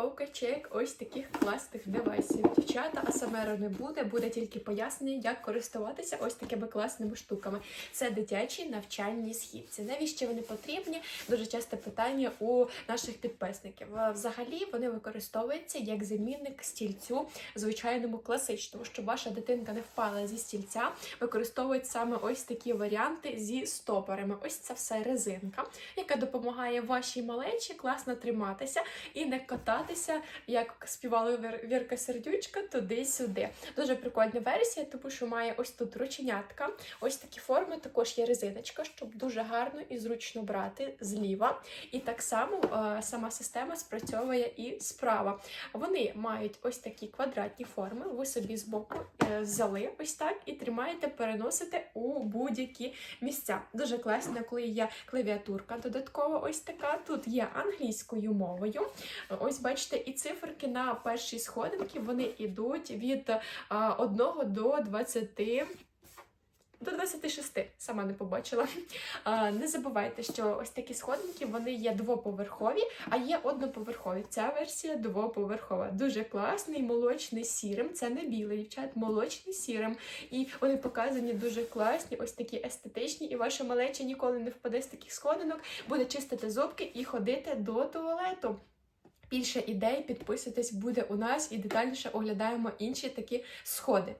розпаковка чек ось таких класних девайсів. Дівчата, АСМРу не буде, буде тільки пояснення, як користуватися ось такими класними штуками. Це дитячі навчальні східці. Навіщо вони потрібні? Дуже часте питання у наших підписників. Взагалі вони використовуються як замінник стільцю, звичайному класичному, щоб ваша дитинка не впала зі стільця. Використовують саме ось такі варіанти зі стопорами. Ось це все резинка, яка допомагає вашій малечі класно триматися і не кататися, як співала Вірка Сердючка, туди-сюди. Дуже прикольна версія, тому що має ось тут рученятка, ось такі форми. Також є резиночка, щоб дуже гарно і зручно брати зліва. І так само е, сама система спрацьовує і справа. Вони мають ось такі квадратні форми. Ви собі збоку е, взяли ось так і тримаєте, переносите у будь-які місця. Дуже класно, коли є клавіатурка додаткова, ось така. Тут є англійською мовою. Ось бачите, і циферки на першій сходинці вони йдуть від 1 до 20. До 26, сама не побачила. А, не забувайте, що ось такі сходинки вони є двоповерхові, а є одноповерхові. Ця версія двоповерхова. Дуже класний, молочний сірим. Це не білий дівчат, молочний сірим. І вони показані дуже класні, ось такі естетичні. І ваша малеча ніколи не впаде з таких сходинок, буде чистити зубки і ходити до туалету. Більше ідей, підписуйтесь, буде у нас і детальніше оглядаємо інші такі сходи.